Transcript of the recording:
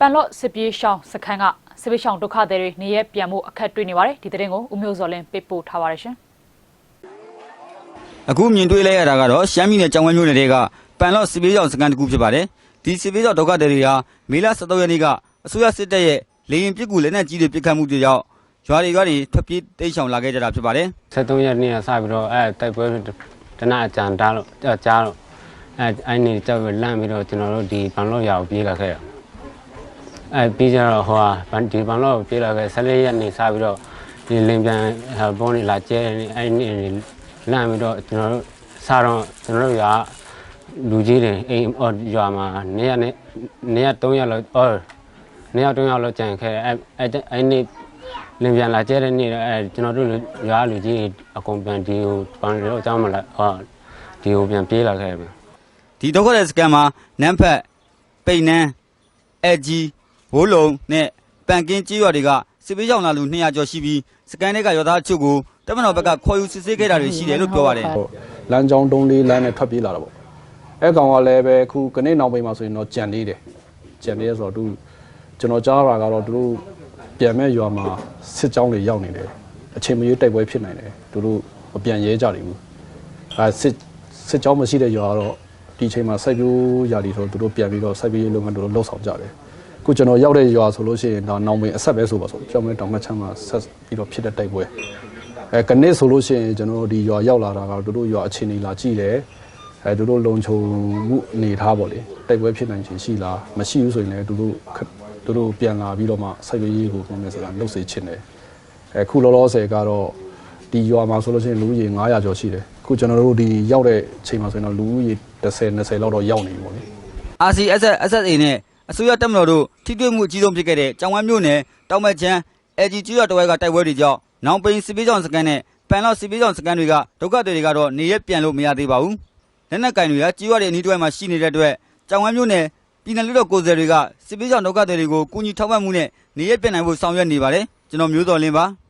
ပန်လော့စစ်ပြေးရှောင်းစခန်းကစစ်ပြေးရှောင်းဒုက္ခသည်တွေနေရက်ပြန်မှုအခက်တွေ့နေပါတယ်ဒီတဲ့ရင်ကိုဦးမျိုးစော်လင်းပေးပို့ထားပါတယ်ရှင်အခုမြင်တွေ့လိုက်ရတာကတော့ရှမ်းပြည်နယ်ကြောင်ဝဲမြို့နယ်တွေကပန်လော့စစ်ပေးကြောင်စကန်တစ်ခုဖြစ်ပါတယ်ဒီစစ်ပေးကြောင်ဒုက္ခသည်တွေဟာမေလ17ရက်နေ့ကအစိုးရစစ်တပ်ရဲ့လေရင်ပစ်ကူလက်နက်ကြီးတွေပစ်ခတ်မှုတွေကြောင့်ရွာတွေကနေထွက်ပြေးတိမ်းရှောင်လာခဲ့ကြတာဖြစ်ပါတယ်73ရက်နေ့ကစပြီးတော့အဲတိုက်ပွဲတနအကြံတားလို့အဲကြားလို့အဲအဲ့နေကြောက်ပြီးလန့်ပြီးတော့ကျွန်တော်တို့ဒီဘန်လော့ရာကိုပြေးလာခဲ့ရ အဲပြီးကြတော့ဟိုဟာဘန်ဒီဘန်လော့ကိုပြေးလာခဲ့14ရက်နေ့စပြီးတော့ဒီလင်ပြန်ဟိုဘောနေလာကျဲနေအဲ့နေလန့်ပြီးတော့ကျွန်တော်တို့စားတော့ကျွန်တော်တို့ရာလူကြီးတွေအိမ်အော်ရွာမှာနေရနေနေရ3ရက်လောက်အော်နေရ3ရက်လောက်ကြံခဲ့အဲအဲ့အဲ့နေလင်ပြန်လာကျဲတဲ့နေ့တော့အဲကျွန်တော်တို့ရွာလူကြီးအကုန်ပြန်ဒီကိုပန်ရောအကြောင်းမလားဟောဒီကိုပြန်ပြေးလာခဲ့ပြီဒီဒုက္ခသည်စကန်မှာနန်းဖက်ပိတ်နန်းအက်ကြီး ဘိုးလုံနဲ့ပန်ကင်းကြီးရွာတွေကစစ်ပေးကြောင်လာလူ200ကျော်ရှိပြီးစကန်တွေကရွာသားအချို့ကိုတမန်တော်ဘက်ကခေါ်ယူစစ်ဆေးခဲ့တာတွေရှိတယ်လို့ပြောပါတယ်ဟုတ်လမ်းကြောင်းတုံးလေးလမ်းနဲ့ထွက်ပြေးလာတာပေါ့အဲကောင်ကလည်းပဲအခုကနေ့နောက်ပိုင်းမှာဆိုရင်တော့ကြံနေတယ်ကြံနေရဆိုတော့သူကျွန်တော်ကြားတာကတော့သူတို့ပြန်မဲ့ရွာမှာစစ်ကြောင်းတွေရောက်နေတယ်အချိန်မရွေးတိုက်ပွဲဖြစ်နိုင်တယ်သူတို့မပြန်ရဲကြဘူးအဲစစ်စစ်ကြောင်းမရှိတဲ့ရွာကတော့ဒီအချိန်မှာစိုက်ပျိုးရာတွေဆိုသူတို့ပြန်ပြီးတော့စိုက်ပျိုးရေးလုပ်ငန်းတို့လှုပ်ဆောင်ကြတယ် အခုကျွန်တော်ရောက်တဲ့ရွာဆိုလို့ရှိရင်ဒါနောင်ပင်အဆက်ပဲဆိုပါဆိုကြောင်မဲတောင်မချမ်းမှာဆက်ပြီးတော့ဖြစ်တဲ့တိုက်ပွဲအဲကနေ့ဆိုလို့ရှိရင်ကျွန်တော်တို့ဒီရွာရောက်လာတာကတို့တို့ရွာအခြေအနေလာကြည့်တယ်အဲတို့တို့လုံခြုံမှုအနေထားပေါ့လေတိုက်ပွဲဖြစ်နိုင်ခြင်းရှိလားမရှိဘူးဆိုရင်လည်းတို့တို့ခတို့တို့ပြန်လာပြီးတော့မှစိုက်ပျိုးရေးကိုပုံနဲ့ဆိုတာလှုပ်စေချင်တယ်အဲခုလောလောဆယ်ကတော့ဒီရွာမှာဆိုလို့ရှိရင်လူဦးရေ900ကျော်ရှိတယ်ခုကျွန်တော်တို့ဒီရောက်တဲ့ချိန်မှာဆိုရင်တော့လူဦးရေ10 20လောက်တော့ရောက်နေပြီပေါ့လေ RCSS SSA နဲ့ အစိုးရတပ်မတော်တို့ထိတွေ့မှုအကြီးဆုံးဖြစ်ခဲ့တဲ့ကြောင်ဝမ်းမြို့နယ်တောင်မက်ချမ်း LG ကျွော်တဝဲကတိုက်ပွဲတွေကြောင့်နောင်ပိန်စစ်ပေးကြောင်စကန်နဲ့ပန်လော့စစ်ပေးကြောင်စကန်တွေကဒုက္ခတွေတွေကတော့နေရက်ပြန်လို့မရသေးပါဘူး။လက်နက်ကင်တွေကကျွော်ရဲ့အနီးတစ်ဝိုက်မှာရှိနေတဲ့အတွက်ကြောင်ဝမ်းမြို့နယ်ပြည်နယ်လူတော်ကိုယ်စားတွေကစစ်ပေးကြောင်ဒုက္ခတွေကိုကူညီထောက်ပံ့မှုနဲ့နေရက်ပြန်နိုင်ဖို့ဆောင်ရွက်နေပါတယ်။ကျွန်တော်မျိုးတော်လင်းပါ။